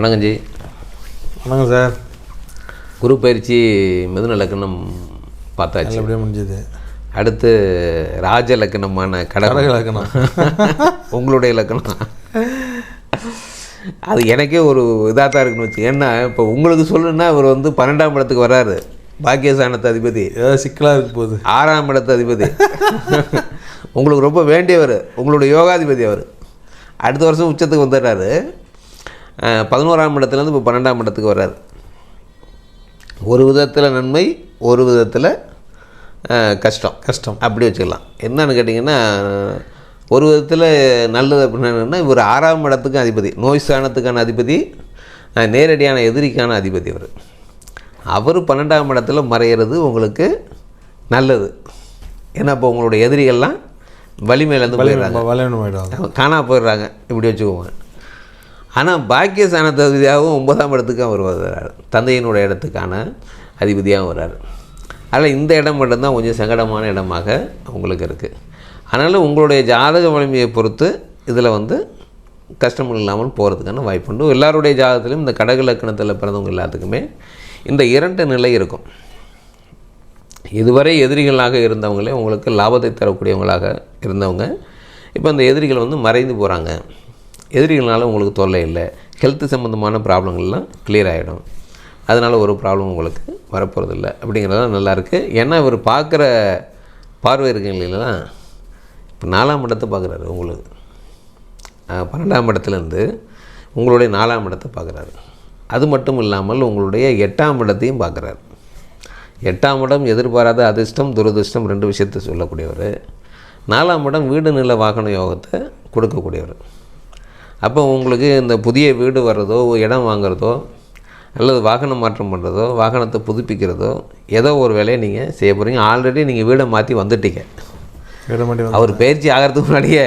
வணக்கம் ஜி. வணக்கம் சார். குரு பயிற்சி மிதுன லக்னம் பார்த்தாச்சு. நல்லபடியாக முடிஞ்சது. அடுத்து ராஜ லக்னமான கடக லக்னம். உங்களுடைய லக்னம். அது எனக்கே ஒரு இதாக தான் இருக்குன்னு வச்சு ஏன்னா இப்போ உங்களுக்கு சொல்லணுன்னா அவர் வந்து பன்னெண்டாம் இடத்துக்கு வராரு பாக்கியசானத்து அதிபதி. ஏதாவது சிக்கலாக இருக்க போகுது ஆறாம் இடத்து அதிபதி. உங்களுக்கு ரொம்ப வேண்டியவர் உங்களுடைய யோகாதிபதி அவர். அடுத்த வருஷம் உச்சத்துக்கு வந்துடுறாரு. பதினோராம் இடத்துலேருந்து இப்போ பன்னெண்டாம் இடத்துக்கு வர்றாரு. ஒரு விதத்தில் நன்மை ஒரு விதத்தில் கஷ்டம். கஷ்டம். அப்படி வச்சுக்கலாம். என்னன்னு கேட்டிங்கன்னா ஒரு விதத்தில் நல்லது அப்படின்னா என்னென்னா இவர் ஆறாம் இடத்துக்கு அதிபதி நோய் ஸ்தானத்துக்கான அதிபதி நேரடியான எதிரிக்கான அதிபதி அவர் அவர் பன்னெண்டாம் இடத்துல மறையிறது உங்களுக்கு நல்லது. ஏன்னா இப்போ உங்களுடைய எதிரிகள்லாம் வலிமையிலேருந்து போயிடுறாங்க. காணா போயிடுறாங்க. இப்படி வச்சுக்கோங்க. ஆனால் பாக்கிய தகுதியாகவும் ஒன்பதாம் இடத்துக்கு அவர் வருகிறார் தந்தையினுடைய இடத்துக்கான அதிபதியாகவும் வர்றார். அதில் இந்த இடம் மட்டும்தான் கொஞ்சம் சங்கடமான இடமாக உங்களுக்கு இருக்குது அதனால் உங்களுடைய ஜாதக வலிமையை பொறுத்து இதில் வந்து கஷ்டம் இல்லாமல் போகிறதுக்கான வாய்ப்பு உண்டு. எல்லாருடைய ஜாதகத்திலும் இந்த கடக லக்கணத்தில் பிறந்தவங்க எல்லாத்துக்குமே இந்த இரண்டு நிலை இருக்கும். இதுவரை எதிரிகளாக இருந்தவங்களே உங்களுக்கு லாபத்தை தரக்கூடியவங்களாக இருந்தவங்க. இப்போ அந்த எதிரிகள் வந்து மறைந்து போகிறாங்க எதிரிகளால் உங்களுக்கு தொல்லை இல்லை. ஹெல்த்து சம்மந்தமான ப்ராப்ளங்கள்லாம் கிளியர் ஆகிடும் அதனால் ஒரு ப்ராப்ளம் உங்களுக்கு வரப்போகிறதில்ல அப்படிங்கிறதெல்லாம் நல்லாயிருக்கு ஏன்னா இவர் பார்க்குற பார்வை இருக்குங்க இல்லைங்களா? இப்போ நாலாம் இடத்தை பார்க்குறாரு உங்களுக்கு. பன்னெண்டாம் இடத்துலேருந்து உங்களுடைய நாலாம் இடத்தை பார்க்குறாரு. அது மட்டும் இல்லாமல் உங்களுடைய எட்டாம் இடத்தையும் பார்க்குறாரு. எட்டாம் இடம் எதிர்பாராத அதிர்ஷ்டம் துரதிர்ஷ்டம் ரெண்டு விஷயத்தை சொல்லக்கூடியவர். நாலாம் இடம் வீடு நில வாகன யோகத்தை கொடுக்கக்கூடியவர். அப்போ உங்களுக்கு இந்த புதிய வீடு வர்றதோ இடம் வாங்குறதோ அல்லது வாகனம் மாற்றம் பண்ணுறதோ வாகனத்தை புதுப்பிக்கிறதோ ஏதோ ஒரு வேலையை நீங்கள் செய்ய போகிறீங்க ஆல்ரெடி நீங்கள் வீடை மாற்றி வந்துட்டீங்க. அவர் பயிற்சி ஆகிறதுக்கு முன்னாடியே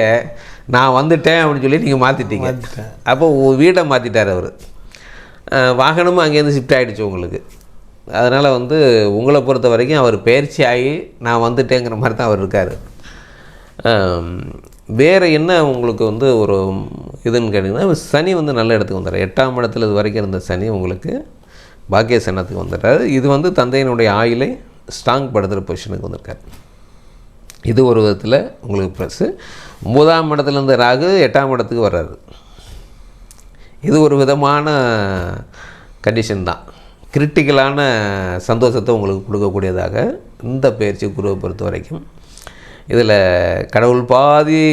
நான் வந்துட்டேன் அப்படின்னு சொல்லி நீங்கள் மாற்றிட்டீங்க. அப்போ வீடை மாற்றிட்டார் அவர். வாகனமும் அங்கேருந்து ஷிஃப்ட் ஆகிடுச்சு உங்களுக்கு. அதனால் வந்து உங்களை பொறுத்த வரைக்கும் அவர் பயிற்சி ஆகி நான் வந்துட்டேங்கிற மாதிரி தான் அவர் இருக்கார். வேறு என்ன உங்களுக்கு வந்து ஒரு இதுன்னு கேட்டிங்கன்னா சனி வந்து நல்ல இடத்துக்கு வந்துடுறார். எட்டாம் இடத்துல இது வரைக்கும் இருந்த சனி உங்களுக்கு பாக்கிய சனத்துக்கு வந்துடுறாரு. இது வந்து தந்தையினுடைய ஆயிலை ஸ்ட்ராங் படுத்துகிற பொசிஷனுக்கு வந்திருக்காரு. இது ஒரு விதத்தில் உங்களுக்கு ப்ளஸ்ஸு மூதாம் இடத்துலேருந்து ராகு எட்டாம் இடத்துக்கு வர்றாரு. இது ஒரு விதமான கண்டிஷன் தான். கிரிட்டிக்கலான சந்தோஷத்தை உங்களுக்கு கொடுக்கக்கூடியதாக இந்த பயிற்சி குருவை பொறுத்த வரைக்கும் இதில் கடவுள் பாதி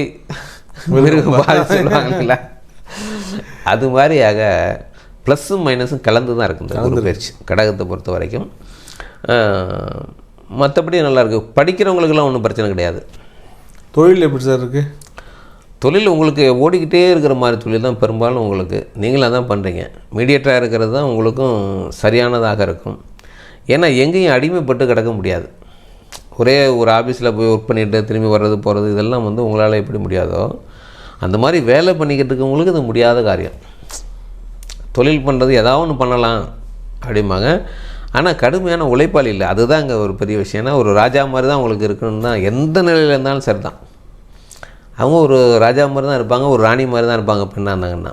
மிருகம் பாதி சொல்லுவாங்கல்ல. அது மாதிரியாக ப்ளஸ்ஸும் மைனஸும் கலந்து தான் இருக்குது குரு பயிற்சி கடகத்தை பொறுத்த வரைக்கும். மற்றபடி நல்லாயிருக்கு படிக்கிறவங்களுக்கெல்லாம் ஒன்றும் பிரச்சனை கிடையாது. தொழில் எப்படி சார் இருக்குது தொழில் உங்களுக்கு ஓடிக்கிட்டே இருக்கிற மாதிரி தொழில் தான் பெரும்பாலும் உங்களுக்கு. நீங்களாக தான் பண்ணுறீங்க மீடியேட்டராக இருக்கிறது தான் உங்களுக்கும் சரியானதாக இருக்கும். ஏன்னா எங்கேயும் அடிமைப்பட்டு கிடக்க முடியாது. ஒரே ஒரு ஆஃபீஸில் போய் ஒர்க் பண்ணிட்டு திரும்பி வர்றது போகிறது இதெல்லாம் வந்து உங்களால் எப்படி முடியாதோ அந்த மாதிரி வேலை பண்ணிக்கிட்டு இருக்கவங்களுக்கு இது முடியாத காரியம். தொழில் பண்ணுறது ஏதாவது ஒன்று பண்ணலாம் அப்படிம்பாங்க. ஆனால் கடுமையான உழைப்பாளி இல்லை. அதுதான் இங்கே ஒரு பெரிய விஷயம். ஏன்னா ஒரு ராஜா மாதிரி தான் உங்களுக்கு இருக்கணும் தான் எந்த நிலையில் இருந்தாலும் சரி தான் அவங்க ஒரு ராஜா மாதிரி தான் இருப்பாங்க ஒரு ராணி மாதிரி தான் இருப்பாங்க பெண்ணாக இருந்தாங்கன்னா.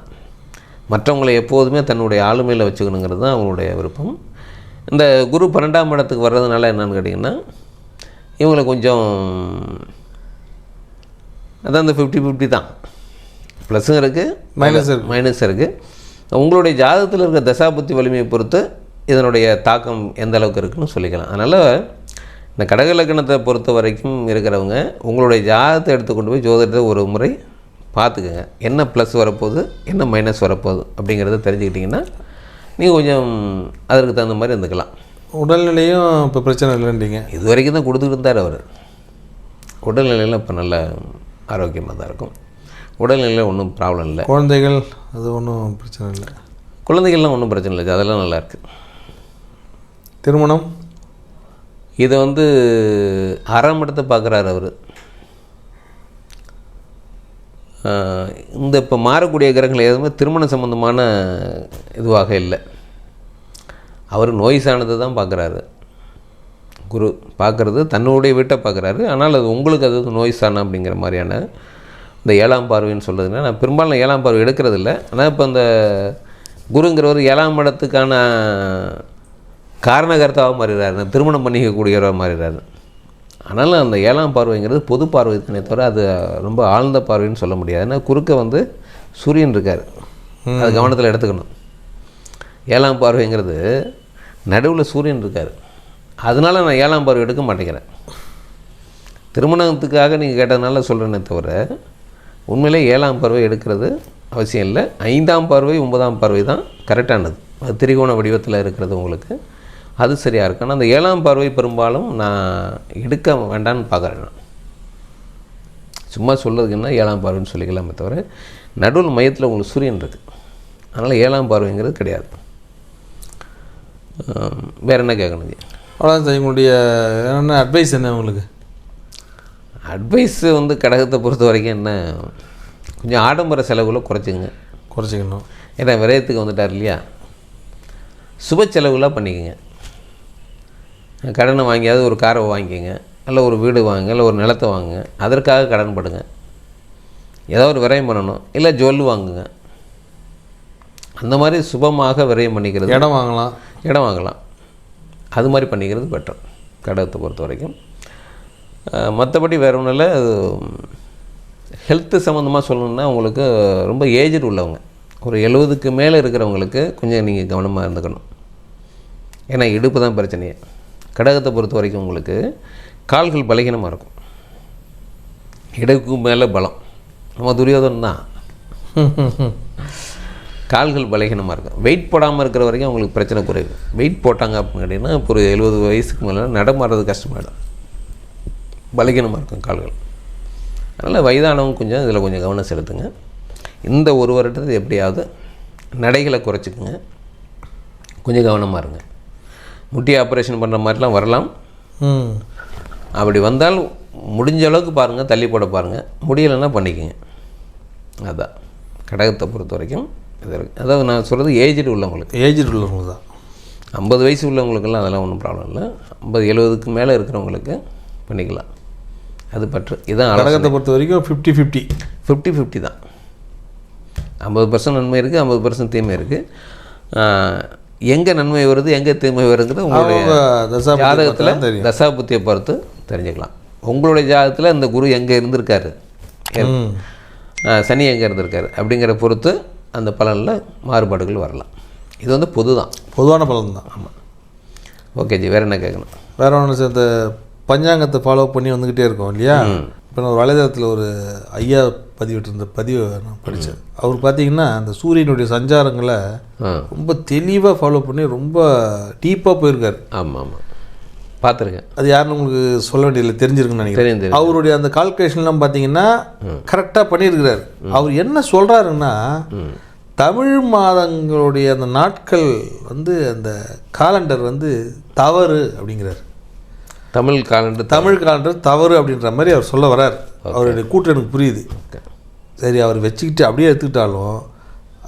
மற்றவங்களை எப்போதுமே தன்னுடைய ஆளுமையில் வச்சுக்கணுங்கிறது தான் அவங்களுடைய விருப்பம். இந்த குரு பன்னெண்டாம் இடத்துக்கு வர்றதுனால என்னென்னு கேட்டிங்கன்னா இவங்களை கொஞ்சம் அதான் இந்த ஃபிஃப்டி ஃபிஃப்டி தான். ப்ளஸ்ஸும் இருக்குது இருக்கு. மைனஸ் இருக்குது உங்களுடைய ஜாதகத்தில் இருக்க தசாபுத்தி வலிமையை பொறுத்து இதனுடைய தாக்கம் எந்த அளவுக்கு இருக்குன்னு சொல்லிக்கலாம். அதனால் இந்த கடக லக்கணத்தை பொறுத்த வரைக்கும் இருக்கிறவங்க உங்களுடைய ஜாதகத்தை எடுத்துக்கொண்டு போய் ஜோதிடத்தை ஒரு முறை பார்த்துக்கோங்க. என்ன ப்ளஸ் வரப்போகுது என்ன மைனஸ் வரப்போகுது அப்படிங்கிறத தெரிஞ்சுக்கிட்டிங்கன்னா நீங்கள் கொஞ்சம் அதற்கு தகுந்த மாதிரி இருந்துக்கலாம். உடல்நிலையும் இப்போ பிரச்சனை இல்லைன்றீங்க. இது வரைக்கும் தான் கொடுத்துட்டு இருந்தார் அவர். உடல்நிலையில் இப்போ நல்ல ஆரோக்கியமாக தான் இருக்கும். உடல்நிலையில் ஒன்றும் ப்ராப்ளம் இல்லை. குழந்தைகள் அது ஒன்றும் பிரச்சனை இல்லை. குழந்தைகள்லாம் ஒன்றும் பிரச்சனை இல்லை. அதெல்லாம் நல்லா இருக்கு. திருமணம்? இதை வந்து அறம் இடத்தை பார்க்குறாரு அவர். இந்த இப்போ மாறக்கூடிய கிரகங்கள் எதுவுமே திருமண சம்பந்தமான இதுவாக இல்லை. அவர் நோய் சார்ந்தது தான் பார்க்குறாரு. குரு பார்க்குறது தன்னுடைய வீட்டை பார்க்குறாரு. ஆனால் அது உங்களுக்கு அது நோய் சாணம் அப்படிங்கிற மாதிரியான இந்த ஏழாம் பார்வைன்னு சொல்கிறதுனா நான் பெரும்பாலும் ஏழாம் பார்வை எடுக்கிறது இல்லை ஆனால் இப்போ இந்த குருங்கிறவர் ஏழாம் இடத்துக்கான காரணகர்த்தாவாக மாறிடுறாரு. திருமணம் பண்ணிக்கக்கூடியவராக மாறிடுறாரு. ஆனாலும் அந்த ஏழாம் பார்வைங்கிறது பொது பார்வை தானே தவிர அது ரொம்ப ஆழ்ந்த பார்வைன்னு சொல்ல முடியாது. ஏன்னா குறுக்க வந்து சூரியன் இருக்கார். அது கவனத்தில் எடுத்துக்கணும். ஏழாம் பார்வைங்கிறது நடுவில் சூரியன் இருக்கார். அதனால நான் ஏழாம் பார்வை எடுக்க மாட்டேங்கிறேன். திருமணத்துக்காக நீங்கள் கேட்டதுனால சொல்கிறேனே தவிர உண்மையிலே ஏழாம் பார்வை எடுக்கிறது அவசியம் இல்லை. ஐந்தாம் பார்வை ஒன்பதாம் பார்வை தான் கரெக்டானது அது திரிகோண வடிவத்தில் இருக்கிறது உங்களுக்கு. அது சரியாக இருக்கு ஆனால் அந்த ஏழாம் பார்வை பெரும்பாலும் நான் எடுக்க வேண்டாம்னு பார்க்குறேன் நான். சும்மா சொல்கிறதுக்கு என்ன ஏழாம் பார்வைன்னு சொல்லிக்கலாமே தவிர நடுவில் மையத்தில் உங்களுக்கு சூரியன் இருக்குது அதனால் ஏழாம் பார்வைங்கிறது கிடையாது. வேற என்ன கேட்கணும்? அவ்வளோதான் சார் உங்களுடைய என்ன அட்வைஸ் என்ன உங்களுக்கு? அட்வைஸ் வந்து கடகத்தை பொறுத்த வரைக்கும் என்ன கொஞ்சம் ஆடம்பர செலவுகளை குறைச்சிங்க குறைச்சிக்கணும். ஏன்னா விரயத்துக்கு வந்துட்டார் இல்லையா? சுப செலவுலாம் பண்ணிக்கோங்க. கடனை வாங்கியாவது ஒரு காரை வாங்கிக்கோங்க. இல்லை ஒரு வீடு வாங்குங்க இல்லை ஒரு நிலத்தை வாங்குங்க. அதற்காக கடன் படுங்க. ஏதோ ஒரு விரயம் பண்ணணும். இல்லை ஜுவல் வாங்குங்க. அந்த மாதிரி சுபமாக விரயம் பண்ணிக்கிறது. இடம் வாங்கலாம். இடம் வாங்கலாம். அது மாதிரி பண்ணிக்கிறது பெட்டர் கடகத்தை பொறுத்த வரைக்கும். மற்றபடி வேறு ஒன்றும் இல்லை. அது ஹெல்த்து சம்மந்தமாக சொல்லணுன்னா உங்களுக்கு ரொம்ப ஏஜ்டு உள்ளவங்க. ஒரு எழுபதுக்கு மேலே இருக்கிறவங்களுக்கு கொஞ்சம் நீங்கள் கவனமாக இருந்துக்கணும். ஏன்னா இடுப்பு தான் பிரச்சனையே. கடகத்தை பொறுத்த வரைக்கும் உங்களுக்கு கால்கள் பலகீனமாக இருக்கும். இடுப்புக்கு மேலே பலம். நம்ம துரியோதன் தான் கால்கள் பலகீனமாக இருக்கும். வெயிட் போடாமல் இருக்கிற வரைக்கும் அவங்களுக்கு பிரச்சனை குறைவு. வெயிட் போட்டாங்க அப்படின்னு கேட்டிங்கன்னா இப்போ ஒரு எழுபது வயசுக்கு மேலே நடமாடுறது கஷ்டமாயிடும். பலகீனமாக இருக்கும் கால்கள். அதனால் வயதானவங்க கொஞ்சம் இதில் கொஞ்சம் கவனம் செலுத்துங்க. இந்த ஒரு வருடத்தை எப்படியாவது நடைகளை குறைச்சிக்குங்க. கொஞ்சம் கவனமாக இருங்க. முட்டி ஆப்ரேஷன் பண்ணுற மாதிரிலாம் வரலாம். அப்படி வந்தால் முடிஞ்ச அளவுக்கு பாருங்கள் தள்ளி போட பாருங்கள் முடியலைன்னா பண்ணிக்கங்க. அதான். கடகத்தை பொறுத்த வரைக்கும். இது இருக்கு. அதாவது நான் சொல்கிறது ஏஜ்டு உள்ளவங்களுக்கு. ஏஜ்டு உள்ளவங்க தான். ஐம்பது வயசு உள்ளவங்களுக்கெல்லாம் அதெல்லாம் ஒன்றும் ப்ராப்ளம் இல்லை. ஐம்பது எழுபதுக்கு மேலே இருக்கிறவங்களுக்கு பண்ணிக்கலாம். அது பற்று. இதான் அழகு கடகத்தை பொறுத்த வரைக்கும் ஃபிஃப்டி ஃபிஃப்டி ஃபிஃப்டி ஃபிஃப்டி தான். ஐம்பது பர்சன்ட் நன்மை இருக்குது ஐம்பது பர்சன்ட் தீமை இருக்குது எங்கே நன்மை வருது எங்கே தீமை வருங்கிறது உங்களுடைய ஜாதகத்தில். தசாபுத்தியை பொறுத்து தெரிஞ்சுக்கலாம். உங்களுடைய ஜாதகத்தில் இந்த குரு எங்கே இருந்திருக்காரு? சனி எங்கே இருந்திருக்காரு? அப்படிங்கிற பொறுத்து அந்த பலனில் மாறுபாடுகள் வரலாம். இது வந்து பொது தான் பொதுவான பலன் தான் ஆமாம் ஓகே ஜி வேறு என்ன கேட்கணும்? வேற ஒன்று சார் இந்த பஞ்சாங்கத்தை ஃபாலோ பண்ணி வந்துக்கிட்டே இருக்கோம் இல்லையா? இப்போ நான் ஒரு வலைதளத்தில் ஒரு ஐயா பதிவிட்டிருந்த பதிவை நான் படித்தேன் அவர் பார்த்தீங்கன்னா அந்த சூரியனுடைய சஞ்சாரங்களை ரொம்ப தெளிவாக ஃபாலோ பண்ணி ரொம்ப டீப்பாக போயிருக்காரு. ஆமாம். ஆமாம் பார்த்துருக்கேன் அது யாருன்னு உங்களுக்கு சொல்ல வேண்டியதில்லை தெரிஞ்சிருக்குன்னு நினைக்கிறேன். அவருடைய அந்த கால்குலேஷன்லாம் பார்த்தீங்கன்னா கரெக்டாக பண்ணியிருக்கிறாரு. அவர் என்ன சொல்கிறாருன்னா தமிழ் மாதங்களுடைய அந்த நாட்கள் வந்து அந்த காலண்டர் வந்து தவறு அப்படிங்கிறார். தமிழ் காலண்டர் தமிழ் காலண்டர் தவறு அப்படின்ற மாதிரி அவர் சொல்ல வரார். அவருடைய கூட்டம் எனக்கு புரியுது. சரி அவர் வச்சுக்கிட்டு அப்படியே எடுத்துக்கிட்டாலும்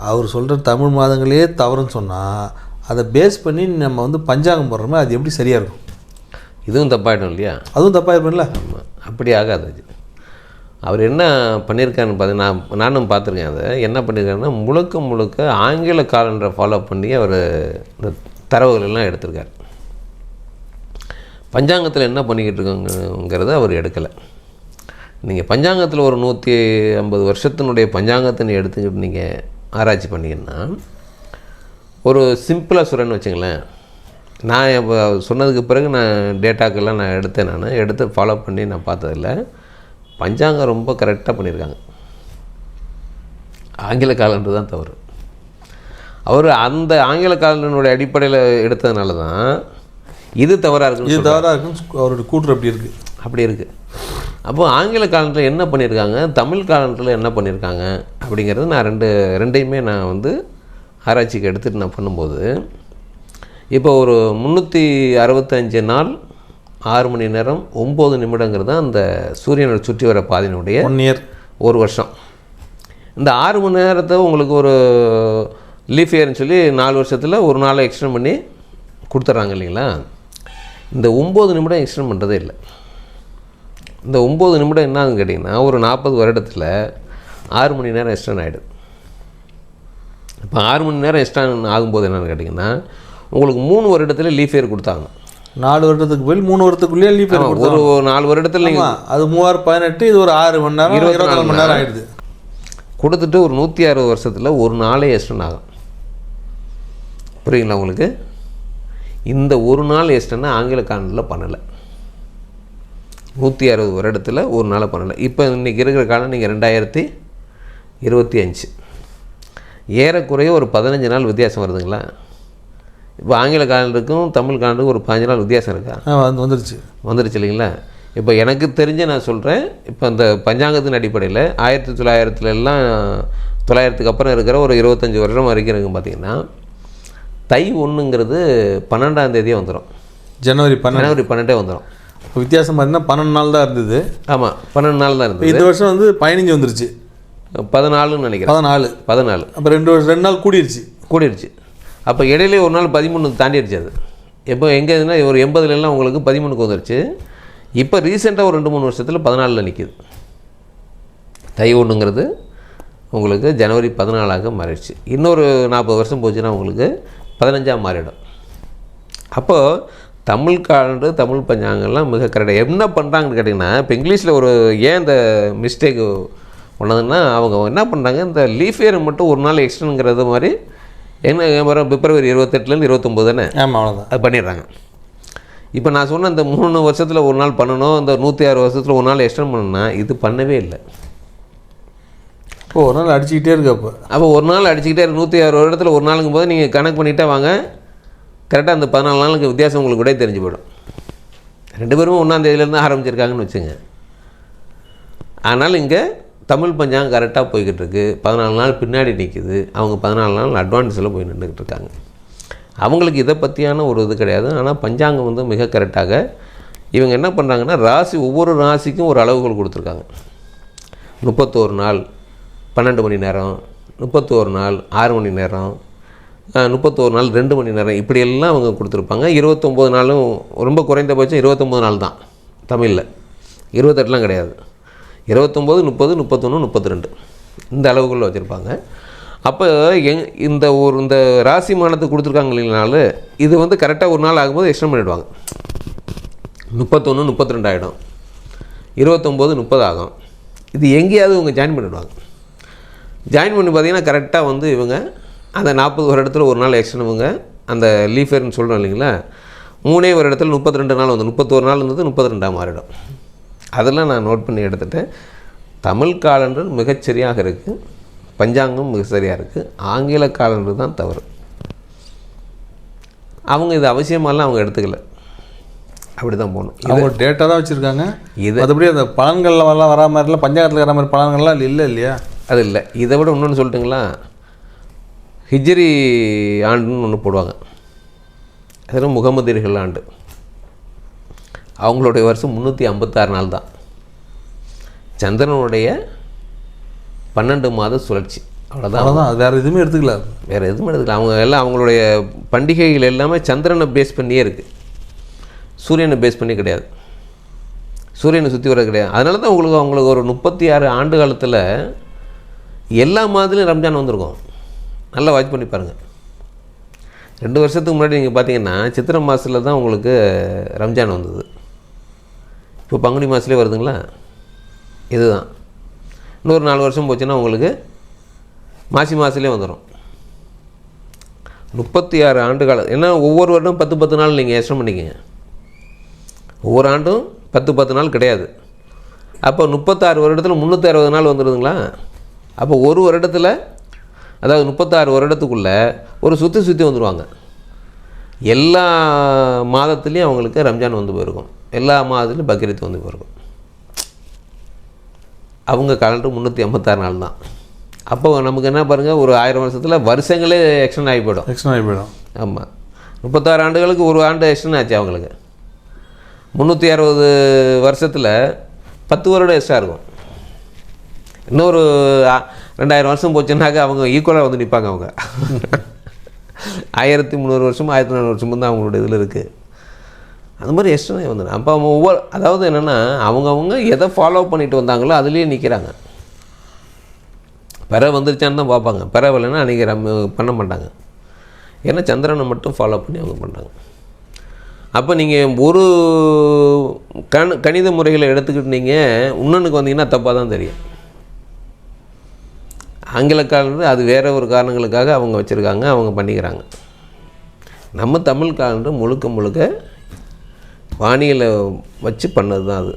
அவர் சொல்கிற தமிழ் மாதங்களே தவறுன்னு சொன்னால் அதை பேஸ் பண்ணி நம்ம வந்து பஞ்சாங்கம் போடுறோமே அது எப்படி சரியாக இருக்கும்? இதுவும் தப்பாயிடும் இல்லையா? அதுவும் தப்பாக இருப்பேன்ல ஆமாம் அப்படி ஆகாது அவர் என்ன பண்ணியிருக்காருன்னு பார்த்து நான் நானும் பார்த்துருக்கேன் அதை. என்ன பண்ணியிருக்காருன்னா முழுக்க முழுக்க ஆங்கில காலண்டரை ஃபாலோ பண்ணி அவர் இந்த தரவுகள் எல்லாம் எடுத்திருக்காரு. பஞ்சாங்கத்தில் என்ன பண்ணிக்கிட்டு இருக்கோங்கிறத அவர் எடுக்கலை. நீங்கள் பஞ்சாங்கத்தில் ஒரு நூற்றி ஐம்பது வருஷத்தினுடைய பஞ்சாங்கத்தை எடுத்துக்கிட்டு நீங்கள் ஆராய்ச்சி பண்ணிங்கன்னா ஒரு சிம்பிளாக சொல்கிறேன்னு வச்சுங்களேன். நான் இப்போ சொன்னதுக்கு பிறகு நான் டேட்டாக்கெல்லாம் நான் எடுத்தேன் நான். எடுத்து ஃபாலோ பண்ணி நான் பார்த்ததில்ல. பஞ்சாங்கம் ரொம்ப கரெக்டாக பண்ணியிருக்காங்க. ஆங்கில காலண்டர் தான் தவறு. அவர் அந்த ஆங்கில காலண்டனுடைய அடிப்படையில் எடுத்ததுனால தான் இது தவறாக இருக்குன்னு இது தவறாக இருக்குன்னு அவருடைய கூற்று அப்படி இருக்குது அப்படி இருக்குது அப்போ ஆங்கில காலண்டரில் என்ன பண்ணியிருக்காங்க? தமிழ் காலண்டரில் என்ன பண்ணியிருக்காங்க? அப்படிங்கிறது நான் ரெண்டு ரெண்டையுமே நான் வந்து ஆராய்ச்சிக்கு எடுத்துகிட்டு நான் பண்ணும்போது இப்போ ஒரு முந்நூற்றி அறுபத்தஞ்சு நாள் ஆறு மணி நேரம் ஒம்பது நிமிடங்கிறது தான் அந்த சூரியனை சுற்றி வர பாதையினுடைய ஒன் இயர் ஒரு வருஷம். இந்த ஆறு மணி நேரத்தை உங்களுக்கு ஒரு லீஃப் இயர்னு சொல்லி நாலு வருஷத்தில் ஒரு நாளை எக்ஸ்டெண்ட் பண்ணி கொடுத்துட்றாங்க இல்லைங்களா? இந்த ஒம்பது நிமிடம் எக்ஸ்டெண்ட் பண்ணுறதே இல்லை. இந்த ஒம்பது நிமிடம் என்னன்னு கேட்டிங்கன்னா ஒரு நாற்பது வருடத்தில் ஆறு மணி நேரம் எக்ஸ்டெண்ட் ஆகிடுது இப்போ ஆறு மணி நேரம் எக்ஸ்ட்ரா ஆகும்போது என்னென்னு கேட்டிங்கன்னா உங்களுக்கு மூணு வருடத்தில் லீஃப் இயர் கொடுத்தாங்க. நாலு வருடத்துக்கு போய் மூணு வருடத்துக்குள்ளேயே லீவ் ஒரு நாலு வருடத்தில் நீங்கள் அது மூவாயிரம் பதினெட்டு இது ஒரு ஆறு மணி நேரம் இருபத்தி நாலு மணி நேரம் ஆயிடுது. கொடுத்துட்டு ஒரு நூற்றி அறுபது வருஷத்தில் ஒரு நாளே எக்ஸ்டன் ஆகும் புரியுங்களா உங்களுக்கு? இந்த ஒரு நாள் எக்ஸ்டன்னா ஆங்கில காலண்டில் பண்ணலை. நூற்றி அறுபது வருடத்தில் ஒரு நாளை பண்ணலை. இப்போ இன்றைக்கி இருக்கிற காலம் நீங்கள் ரெண்டாயிரத்தி இருபத்தி அஞ்சு. ஏறக்குறைய ஒரு பதினஞ்சு நாள் வித்தியாசம் வருதுங்களா? இப்போ ஆங்கில காலண்டுக்கும் தமிழ் காலண்டுக்கும் ஒரு பதினஞ்சு நாள் வித்தியாசம் இருக்கா? வந்து வந்துருச்சு. வந்துருச்சு இல்லைங்களா? இப்போ எனக்கு தெரிஞ்ச நான் சொல்கிறேன் இப்போ அந்த பஞ்சாங்கத்தின் அடிப்படையில் ஆயிரத்தி தொள்ளாயிரத்துல எல்லாம் தொள்ளாயிரத்துக்கு அப்புறம் இருக்கிற ஒரு இருபத்தஞ்சி வருஷம் வரைக்கும் இருக்கு பார்த்தீங்கன்னா தை ஒன்றுங்கிறது பன்னெண்டாம் தேதியே வந்துடும் ஜனவரி பன்னெண்டு. ஜனவரி பன்னெண்டே வந்துடும் இப்போ வித்தியாசம் பார்த்தீங்கன்னா பன்னெண்டு நாள் தான் இருந்தது. ஆமாம் பன்னெண்டு நாள் தான் இருந்தது. இந்த வருஷம் வந்து பதினஞ்சு வந்துருச்சு. பதினாலுன்னு நினைக்கிறேன். பதினாலு. பதினாலு. அப்போ ரெண்டு வருஷம் ரெண்டு நாள் கூடிருச்சு. கூடிருச்சு. அப்போ இடையிலே ஒரு நாள் பதிமூணு தாண்டிடுச்சு அது. எப்போ எங்கே இதுனா ஒரு எண்பதுலலாம் உங்களுக்கு பதிமூணுக்கு வந்துருச்சு. இப்போ ரீசெண்டாக ஒரு ரெண்டு மூணு வருஷத்தில் பதினாலில் நிற்கிது தை ஒன்றுங்கிறது உங்களுக்கு ஜனவரி பதினாலாக மாறிடுச்சு. இன்னொரு நாற்பது வருஷம் போச்சுன்னா உங்களுக்கு பதினஞ்சாக மாறிடும். அப்போது தமிழ் காலண்டு தமிழ் பஞ்சாங்கம்லாம் மிக கரெக்டாக என்ன பண்ணுறாங்கன்னு கேட்டிங்கன்னா இப்போ இங்கிலீஷில் ஒரு ஏன் இந்த மிஸ்டேக் பண்ணதுன்னா அவங்க என்ன பண்ணுறாங்க இந்த லீஃப் இயர் மட்டும் ஒரு நாள் எக்ஸ்டனுங்கிறது மாதிரி என்ன வர பிப்ரவரி இருபத்தெட்டுலேருந்து இருபத்தொம்போது தானே? ஆமாம் அவ்வளோதான் அது பண்ணிடுறாங்க. இப்போ நான் சொன்ன இந்த மூணு வருஷத்தில் ஒரு நாள் பண்ணணும் இந்த நூற்றி ஆறு வருஷத்தில் ஒரு நாள் எக்ஸ்டெண்ட் பண்ணணும்னா இது பண்ணவே இல்லை. இப்போ ஒரு நாள் அடிச்சுக்கிட்டே இருக்கு அப்போ. அப்போ ஒரு நாள் அடிச்சுக்கிட்டே இருக்கு. நூற்றி ஆறு வருடத்தில் ஒரு நாளுங்கும் போது நீங்கள் கணக்கு பண்ணிட்டே வாங்க. கரெக்டாக அந்த பதினாலு நாளுக்கு வித்தியாசம் உங்களுக்கு கூட தெரிஞ்சு போயிடும். ரெண்டு பேரும் ஒன்றாம் தேதியிலேருந்து ஆரம்பிச்சிருக்காங்கன்னு வச்சுங்க. ஆனால் இங்கே தமிழ் பஞ்சாங்கம் கரெக்டாக போய்கிட்டு இருக்கு பதினாலு நாள் பின்னாடி நிற்கிது அவங்க பதினாலு நாள் அட்வான்ஸில் போய் நின்றுக்கிட்டு இருக்காங்க. அவங்களுக்கு இதை பற்றியான ஒரு இது கிடையாது. ஆனால் பஞ்சாங்கம் வந்து மிக கரெக்டாக இவங்க என்ன பண்ணுறாங்கன்னா ராசி ஒவ்வொரு ராசிக்கும் ஒரு அளவுகள் கொடுத்துருக்காங்க. முப்பத்தோரு நாள் பன்னெண்டு மணி நேரம் முப்பத்தோரு நாள் ஆறு மணி நேரம் முப்பத்தோரு நாள் ரெண்டு மணி நேரம் இப்படியெல்லாம் அவங்க கொடுத்துருப்பாங்க. இருபத்தொம்போது நாளும் ரொம்ப குறைந்தபட்சம் இருபத்தொம்போது நாள் தான் தமிழில். இருபத்தெட்டுலாம் கிடையாது. இருபத்தொம்போது முப்பது முப்பத்தொன்று முப்பத்தி ரெண்டு இந்த அளவுகளில் வச்சுருப்பாங்க. அப்போ எங் இந்த ஒரு இந்த ராசி மானத்துக்கு கொடுத்துருக்காங்க இல்லைனால இது வந்து கரெக்டாக ஒரு நாள் ஆகும்போது எக்ஸ்டன் பண்ணிவிடுவாங்க முப்பத்தொன்று முப்பத்தி ரெண்டு ஆகிடும் இருபத்தொம்போது முப்பது ஆகும். இது எங்கேயாவது இவங்க ஜாயின் பண்ணிவிடுவாங்க ஜாயின் பண்ணி பார்த்தீங்கன்னா கரெக்டாக வந்து இவங்க அந்த நாற்பது வருடத்தில் இடத்துல ஒரு நாள் எக்ஸ்டன் இவங்க அந்த லீஃபர்னு சொல்கிறோம் இல்லைங்களா? மூணே வருடத்தில் இடத்துல முப்பத்தி ரெண்டு நாள் வந்து முப்பத்தோரு நாள் இருந்தது முப்பத்தி ரெண்டாக மாறிடும். அதெல்லாம் நான் நோட் பண்ணி எடுத்துட்டேன் தமிழ் காலண்டர் மிகச்சரியாக இருக்குது பஞ்சாங்கம் மிக சரியாக இருக்குது ஆங்கில காலண்டர் தான் தவறு. அவங்க இது அவசியமாலாம் அவங்க எடுத்துக்கல. அப்படி தான் போகணும் அவங்க டேட்டா தான் வச்சுருக்காங்க. இது மற்றபடி அந்த பலன்கள்லாம் வரா மாதிரிலாம் பஞ்சாயத்தில் வர மாதிரி பலன்கள்லாம் இல்லை இல்லையா? அது இல்லை. இதை விட இன்னொன்று சொல்லட்டுங்களா? ஹிஜ்ரி ஆண்டுன்னு ஒன்று போடுவாங்க. அது முகமதியர்கள் ஆண்டு. அவங்களுடைய வருஷம் முந்நூற்றி ஐம்பத்தாறு நாள் தான். சந்திரனுடைய பன்னெண்டு மாத சுழற்சி. அவ்வளோதான் அவ்வளோதான் வேறு எதுவுமே எடுத்துக்கல. வேறு எதுவும் எடுத்துக்கல. அவங்க எல்லாம் அவங்களுடைய பண்டிகைகள் எல்லாமே சந்திரனை பேஸ் பண்ணியே இருக்குது சூரியனை பேஸ் பண்ணி கிடையாது. சூரியனை சுற்றி வர கிடையாது. அதனால தான் உங்களுக்கு அவங்களுக்கு ஒரு முப்பத்தி ஆறு ஆண்டு காலத்தில் எல்லா மாதத்துலையும் ரம்ஜான் வந்திருக்கும். நல்லா வாட்ச் பண்ணி பாருங்கள் ரெண்டு வருஷத்துக்கு முன்னாடி நீங்கள் பார்த்தீங்கன்னா சித்திரை மாதத்தில் தான் உங்களுக்கு ரம்ஜான் வந்தது. இப்போ பங்குனி மாதத்துலேயே வருதுங்களா? இதுதான். இன்னொரு நாலு வருஷம் போச்சுன்னா உங்களுக்கு மாசி மாதத்துலேயே வந்துடும் முப்பத்தி ஆறு ஆண்டு காலம் ஏன்னா ஒவ்வொரு வருடம் பத்து பத்து நாள் நீங்கள் எக்ஸ்டன் பண்ணிக்கங்க. ஒவ்வொரு ஆண்டும் பத்து பத்து நாள் கிடையாது. அப்போ முப்பத்தாறு வருடத்தில் முந்நூற்றி அறுபது நாள் வந்துடுதுங்களா அப்போ ஒரு வருடத்தில் அதாவது முப்பத்தாறு வருடத்துக்குள்ளே ஒரு சுற்றி சுற்றி வந்துடுவாங்க எல்லா மாதத்துலேயும் அவங்களுக்கு ரம்ஜான் வந்து போயிருக்கும். எல்லா மாதத்துலையும் பக்ரீத் வந்து போயிருக்கும். அவங்க காலண்டர் முந்நூற்றி ஐம்பத்தாறு நாள் தான். அப்போ நமக்கு என்ன பாருங்கள் ஒரு ஆயிரம் வருஷத்தில் வருஷங்களே எக்ஸ்டன் ஆகி போயிடும். எக்ஸ்டன் ஆகி போயிடும். ஆமாம் முப்பத்தாறு ஆண்டுகளுக்கு ஒரு ஆண்டு எக்ஸ்டன் ஆச்சு அவங்களுக்கு. முந்நூற்றி அறுபது வருஷத்தில் பத்து வருடம் எக்ஸ்ட்ரா இருக்கும். இன்னொரு ரெண்டாயிரம் வருஷம் போச்சுன்னாக்க அவங்க ஈக்குவலாக வந்து நிற்பாங்க அவங்க. ஆயிரத்தி முந்நூறு வருஷமும் ஆயிரத்தி நானூறு வருஷமும் தான் அவங்களோட இதில் இருக்குது அந்த மாதிரி எஸ்டனே வந்துடும் அப்போ அவங்க ஒவ்வொரு அதாவது என்னென்னா அவங்கவுங்க எதை ஃபாலோ பண்ணிட்டு வந்தாங்களோ அதுலேயே நிற்கிறாங்க பிற வந்துருச்சான்னு தான் பார்ப்பாங்க. பிற அன்றைக்கி நம்ம பண்ண மாட்டாங்க. ஏன்னா சந்திரனை மட்டும் ஃபாலோ பண்ணி அவங்க பண்ணுறாங்க அப்போ நீங்கள் ஒரு கண கணித முறைகளை எடுத்துக்கிட்டு நீங்கள் இன்னொன்றுக்கு வந்தீங்கன்னா தப்பாக தான் தெரியும். ஆங்கில காலண்டர் அது வேறு ஒரு காரணங்களுக்காக அவங்க வச்சுருக்காங்க அவங்க பண்ணிக்கிறாங்க. நம்ம தமிழ் காலண்டர் முழுக்க முழுக்க வானியலை வச்சு பண்ணது தான் அது.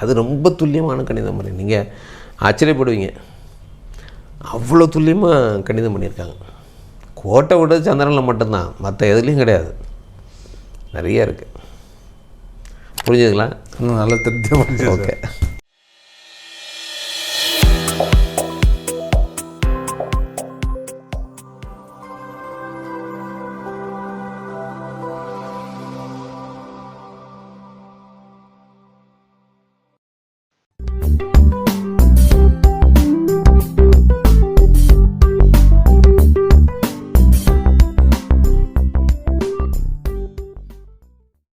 அது ரொம்ப துல்லியமான கணித முறை. நீங்கள் ஆச்சரியப்படுவீங்க. அவ்வளோ துல்லியமாக கணிதம் பண்ணியிருக்காங்க. கோட்டை விட சந்திரனில் மட்டும்தான். மற்ற எதுலேயும் கிடையாது. நிறைய இருக்குது புரிஞ்சுதுங்களா? இன்னும் நல்லா தெரிஞ்ச ஓகே